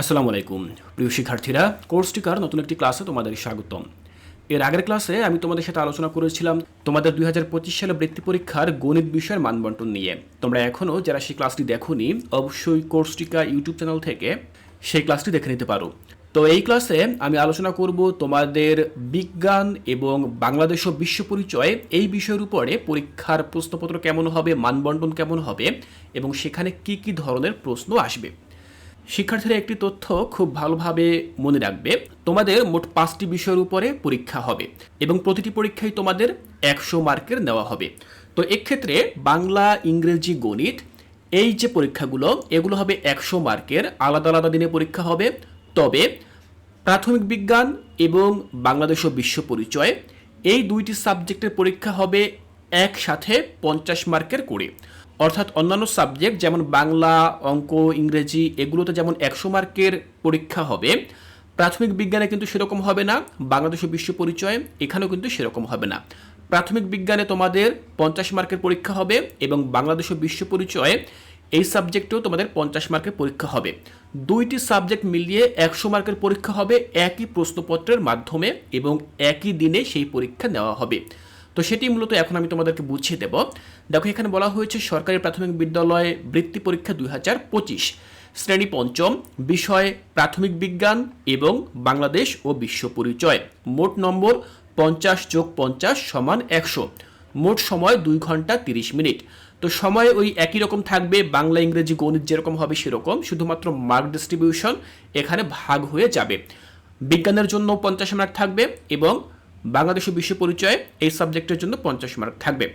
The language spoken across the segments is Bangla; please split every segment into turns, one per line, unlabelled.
আসসালামু আলাইকুম। প্রিয় শিক্ষার্থীরা, কোর্স টিকার নতুন একটি ক্লাসে তোমাদের স্বাগতম। এর আগের ক্লাসে আমি তোমাদের সাথে আলোচনা করেছিলাম তোমাদের দুই সালে বৃত্তি পরীক্ষার গণিত বিষয়ের মানবন্টন নিয়ে। তোমরা এখনও যারা সেই ক্লাসটি দেখোনি, অবশ্যই কোর্স টিকা ইউটিউব চ্যানেল থেকে সেই ক্লাসটি দেখে নিতে পারো। তো এই ক্লাসে আমি আলোচনা করব তোমাদের বিজ্ঞান এবং বাংলাদেশ ও বিশ্ব পরিচয় এই বিষয়ের উপরে পরীক্ষার প্রশ্নপত্র কেমন হবে, মানবন্টন কেমন হবে এবং সেখানে কি কি ধরনের প্রশ্ন আসবে। শিক্ষার্থীরা একটি তথ্য খুব ভালোভাবে মনে রাখবে। তোমাদের মোট পাঁচটি বিষয়ের উপরে পরীক্ষা হবে এবং প্রতিটি পরীক্ষায় তোমাদের একশো মার্কের নেওয়া হবে। তো এক্ষেত্রে বাংলা, ইংরেজি, গণিত এই যে পরীক্ষাগুলো, এগুলো হবে একশো মার্কের, আলাদা আলাদা দিনে পরীক্ষা হবে। তবে প্রাথমিক বিজ্ঞান এবং বাংলাদেশ ও বিশ্ব পরিচয় এই দুইটি সাবজেক্টের পরীক্ষা হবে একসাথে পঞ্চাশ মার্কের করে। অর্থাৎ অন্যান্য সাবজেক্ট যেমন বাংলা, অঙ্ক, ইংরেজি, এগুলোতে যেমন একশো মার্কের পরীক্ষা হবে, প্রাথমিক বিজ্ঞানে কিন্তু সেরকম হবে না, বাংলাদেশ ও বিশ্ব পরিচয়, এখানেও কিন্তু সেরকম হবে না। প্রাথমিক বিজ্ঞানে তোমাদের পঞ্চাশ মার্কের পরীক্ষা হবে এবং বাংলাদেশ ও বিশ্ব পরিচয়ে, এই সাবজেক্টেও তোমাদের পঞ্চাশ মার্কের পরীক্ষা হবে। দুইটি সাবজেক্ট মিলিয়ে একশো মার্কের পরীক্ষা হবে, একই প্রশ্নপত্রের মাধ্যমে এবং একই দিনে সেই পরীক্ষা নেওয়া হবে। তো সেটি মূলত এখন আমি তোমাদেরকে বুঝিয়ে দেব। দেখো, এখানে বলা হয়েছে সরকারি প্রাথমিক বিদ্যালয়ে বৃত্তি পরীক্ষা দুই হাজার পঁচিশ। শ্রেণি পঞ্চম, বিষয়, প্রাথমিক বিজ্ঞান এবং বাংলাদেশ ও বিশ্ব পরিচয়। মোট নম্বর পঞ্চাশ যোগ পঞ্চাশ সমান একশো। মোট সময় দুই ঘণ্টা তিরিশ মিনিট। তো সময় ওই একই রকম থাকবে, বাংলা, ইংরেজি, গণিত যেরকম হবে সেরকম, শুধুমাত্র মার্ক ডিস্ট্রিবিউশন এখানে ভাগ হয়ে যাবে। বিজ্ঞানের জন্য পঞ্চাশ মার্ক থাকবে এবং বাংলাদেশ ও বিশ্ব পরিচয় এই সাবজেক্টের জন্য পঞ্চাশ মার্ক থাকবে।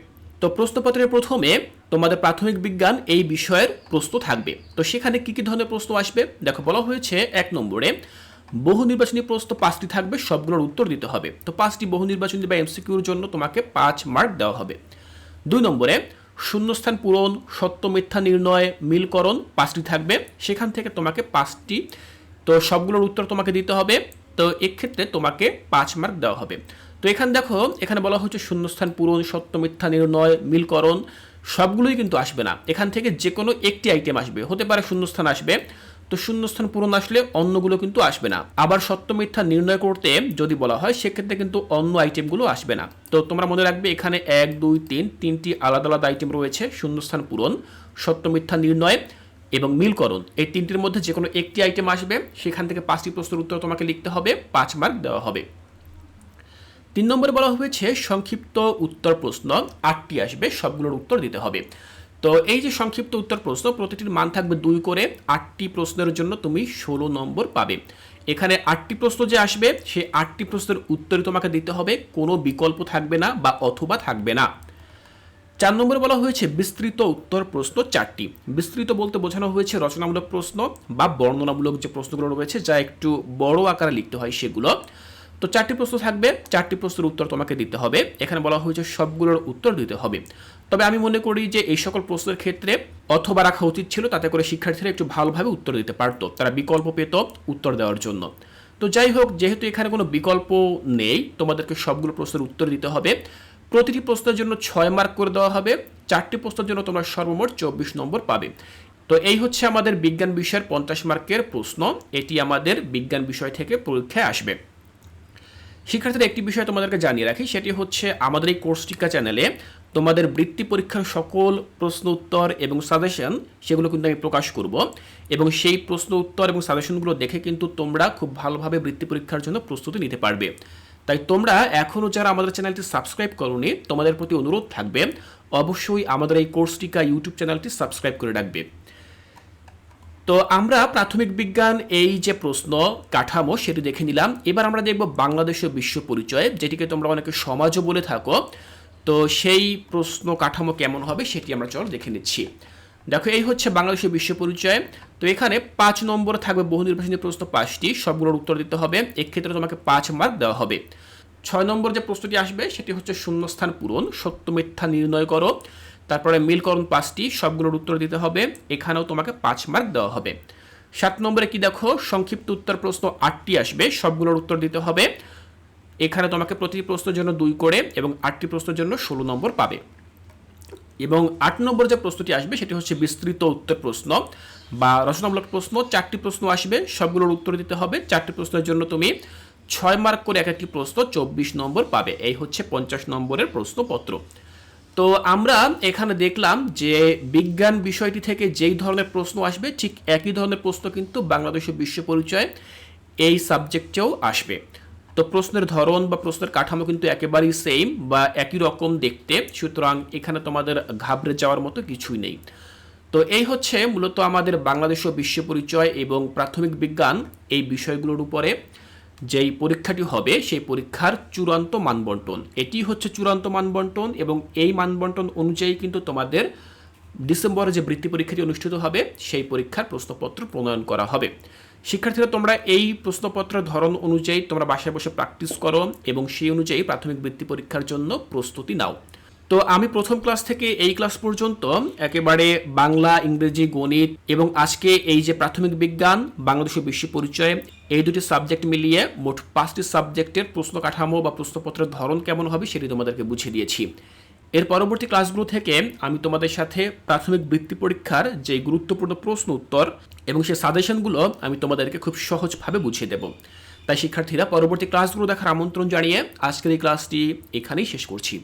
তো প্রশ্নপত্রের প্রথমে তোমাদের প্রাথমিক বিজ্ঞান এই বিষয়ের প্রশ্ন থাকবে। তো সেখানে কি কি ধরনের প্রশ্ন আসবে? দেখো, বলা হয়েছে এক নম্বরে, বহু নির্বাচনী প্রশ্ন পাঁচটি থাকবে, সবগুলোর উত্তর দিতে হবে। তো পাঁচটি বহু নির্বাচনী বা এমসিকিউর জন্য তোমাকে পাঁচ মার্ক দেওয়া হবে। দুই নম্বরে, শূন্যস্থান পূরণ, সত্য মিথ্যা নির্ণয়, মিলকরণ পাঁচটি থাকবে। সেখান থেকে তোমাকে পাঁচটি, তো সবগুলোর উত্তর তোমাকে দিতে হবে। তো এক্ষেত্রে তোমাকে পাঁচ মার্ক দেওয়া হবে। তো এখানে দেখো, এখানে বলা হচ্ছে শূন্যস্থান পূরণ, সত্য, মিথ্যা, নির্ণয়, মিলকরণ, সবগুলোই কিন্তু আসবে না। এখান থেকে যে কোনো একটি আইটেম আসবে। হতে পারে শূন্যস্থান আসবে। তো শূন্যস্থান পূরণ আসলে অন্যগুলো কিন্তু আসবে না। আবার সত্য, মিথ্যা নির্ণয় করতে যদি বলা হয়, সেক্ষেত্রে কিন্তু অন্য আইটেমগুলো আসবে না। তো তোমরা মনে রাখবে, এখানে এক, দুই, তিন, তিনটি আলাদা আলাদা আইটেম রয়েছে। শূন্যস্থান পূরণ, সত্য, মিথ্যা নির্ণয় এবং মিলকরণ এই তিনটির মধ্যে যে কোনো একটি আইটেম আসবে, সেখান থেকে পাঁচটি প্রশ্নের উত্তর তোমাকে লিখতে হবে, পাঁচ মার্ক দেওয়া হবে। তিন নম্বরে বলা হয়েছে, সংক্ষিপ্ত উত্তর প্রশ্ন, আটটি আসবে, সবগুলোর উত্তর দিতে হবে। তো এই যে সংক্ষিপ্ত উত্তর প্রশ্ন, প্রতিটির মান থাকবে দুই করে, আটটি প্রশ্নের জন্য তুমি ষোলো নম্বর পাবে। এখানে আটটি প্রশ্ন যে আসবে সে আটটি প্রশ্নের উত্তরই তোমাকে দিতে হবে, কোনো বিকল্প থাকবে না বা অথবা থাকবে না। চার নম্বরে বলা হয়েছে, বিস্তৃত উত্তর প্রশ্ন চারটি। বিস্তৃত বলতে বোঝানো হয়েছে রচনামূলক প্রশ্ন বা বর্ণনামূলক যে প্রশ্নগুলো রয়েছে, যা একটু বড় আকারে লিখতে হয় সেগুলো। তো চারটি প্রশ্ন থাকবে, চারটি প্রশ্নের উত্তর তোমাকে দিতে হবে। এখানে বলা হয়েছে, সবগুলোর উত্তর দিতে হবে। তবে আমি মনে করি যে এই সকল প্রশ্নের ক্ষেত্রে অথবা রাখা উচিত ছিল, তাতে করে শিক্ষার্থীরা একটু ভালোভাবে উত্তর দিতে পারতো, তারা বিকল্প পেত উত্তর দেওয়ার জন্য। তো যাই হোক, যেহেতু এখানে কোনো বিকল্প নেই, তোমাদেরকে সবগুলো প্রশ্নের উত্তর দিতে হবে। প্রতিটি প্রশ্নের জন্য ছয় মার্ক করে দেওয়া হবে। চারটি প্রশ্নের জন্য তোমরা সর্বমোট চব্বিশ নম্বর পাবে। তো এই হচ্ছে আমাদের বিজ্ঞান বিষয়ের পঞ্চাশ মার্কের প্রশ্ন। এটি আমাদের বিজ্ঞান বিষয় থেকে পরীক্ষায় আসবে। শিক্ষার্থীদের একটি বিষয় তোমাদেরকে জানিয়ে রাখি, সেটি হচ্ছে আমাদের এই কোর্স টিকা চ্যানেলে তোমাদের বৃত্তি পরীক্ষার সকল প্রশ্ন উত্তর এবং সাজেশন সেগুলো কিন্তু আমি প্রকাশ করব। এবং সেই প্রশ্ন উত্তর এবং সাজেশনগুলো দেখে কিন্তু তোমরা খুব ভালোভাবে বৃত্তি পরীক্ষার জন্য প্রস্তুতি নিতে পারবে। তাই তোমরা এখনও যারা আমাদের চ্যানেলটি সাবস্ক্রাইব করোনি, তোমাদের প্রতি অনুরোধ থাকবে, অবশ্যই আমাদের এই কোর্স টিকা ইউটিউব চ্যানেলটি সাবস্ক্রাইব করে রাখবে। তো আমরা প্রাথমিক বিজ্ঞান এই যে প্রশ্ন কাঠামো সেটি দেখে নিলাম। এবার আমরা দেখব বাংলাদেশের বিশ্ব পরিচয়, যেটিকে তোমরা অনেকে সমাজও বলে থাকো। তো সেই প্রশ্ন কাঠামো কেমন হবে সেটি আমরা চল দেখে নিচ্ছি। দেখো, এই হচ্ছে বাংলাদেশের বিশ্ব পরিচয়। তো এখানে পাঁচ নম্বর থাকবে বহু নির্বাচনী প্রশ্ন পাঁচটি, সবগুলোর উত্তর দিতে হবে। এক্ষেত্রে তোমাকে পাঁচ মার্ক দেওয়া হবে। ছয় নম্বর যে প্রশ্নটি আসবে, সেটি হচ্ছে শূন্যস্থান পূরণ, সত্য মিথ্যা নির্ণয় করো। তারপরে মিলকরণ পাঁচটি, সবগুলোর উত্তর দিতে হবে। এখানেও তোমাকে পাঁচ মার্ক দেওয়া হবে। সাত নম্বরে কি দেখো? সংক্ষিপ্ত উত্তর প্রশ্ন আটটি আসবে, সবগুলোর উত্তর দিতে হবে। এখানে তোমাকে প্রতি প্রশ্নের জন্য দুই করে এবং আটটি প্রশ্নের জন্য ষোলো নম্বর পাবে। এবং আট নম্বর যে প্রশ্নটি আসবে, সেটি হচ্ছে বিস্তৃত উত্তর প্রশ্ন বা রচনামূলক প্রশ্ন। চারটি প্রশ্ন আসবে, সবগুলোর উত্তর দিতে হবে। চারটি প্রশ্নের জন্য তুমি ছয় মার্ক করে এক একটি প্রশ্ন চব্বিশ নম্বর পাবে। এই হচ্ছে পঞ্চাশ নম্বরের প্রশ্নপত্র। তো আমরা এখানে দেখলাম যে বিজ্ঞান বিষয়টি থেকে যেই ধরনের প্রশ্ন আসবে, ঠিক একই ধরনের প্রশ্ন কিন্তু বাংলাদেশের বিশ্ব পরিচয় এই সাবজেক্টেও আসবে। তো প্রশ্নের ধরন বা প্রশ্নের কাঠামো কিন্তু একেবারেই সেম বা একই রকম দেখতে। সুতরাং এখানে তোমাদের ঘাবড়ে যাওয়ার মতো কিছুই নেই। তো এই হচ্ছে মূলত আমাদের বাংলাদেশ ও বিশ্ব পরিচয় এবং প্রাথমিক বিজ্ঞান এই বিষয়গুলোর উপরে। যেই পরীক্ষাটি হবে, সেই পরীক্ষার চূড়ান্ত মানবন্টন। এটি হচ্ছে চূড়ান্ত মানবন্টন এবং এই মানবন্টন অনুযায়ী কিন্তু তোমাদের ডিসেম্বরে যে বৃত্তি পরীক্ষাটি অনুষ্ঠিত হবে, সেই পরীক্ষার প্রশ্নপত্র প্রণয়ন করা হবে। শিক্ষার্থীরা, তোমরা এই প্রশ্নপত্রের ধরন অনুযায়ী তোমরা বাসায় বসে প্র্যাকটিস করো এবং সেই অনুযায়ী প্রাথমিক বৃত্তি পরীক্ষার জন্য প্রস্তুতি নাও। তো আমি প্রথম ক্লাস থেকে এই ক্লাস পর্যন্ত একেবারে বাংলা, ইংরেজি, গণিত এবং আজকে এই যে প্রাথমিক বিজ্ঞান বাংলাদেশের বিশ্ব পরিচয়, এই দুটি সাবজেক্ট মিলিয়ে মোট পাঁচটি সাবজেক্টের প্রশ্ন কাঠামো বা প্রশ্নপত্রের ধরন কেমন হবে সেটি তোমাদেরকে বুঝিয়ে দিয়েছি। এর পরবর্তী ক্লাসগুলো থেকে আমি তোমাদের সাথে প্রাথমিক বৃত্তি পরীক্ষার যে গুরুত্বপূর্ণ প্রশ্ন উত্তর এবং সে সাজেশনগুলো আমি তোমাদেরকে খুব সহজভাবে বুঝিয়ে দেব। তাই শিক্ষার্থীরা পরবর্তী ক্লাসগুলো দেখার আমন্ত্রণ জানিয়ে আজকের এই ক্লাসটি এখানেই শেষ করছি।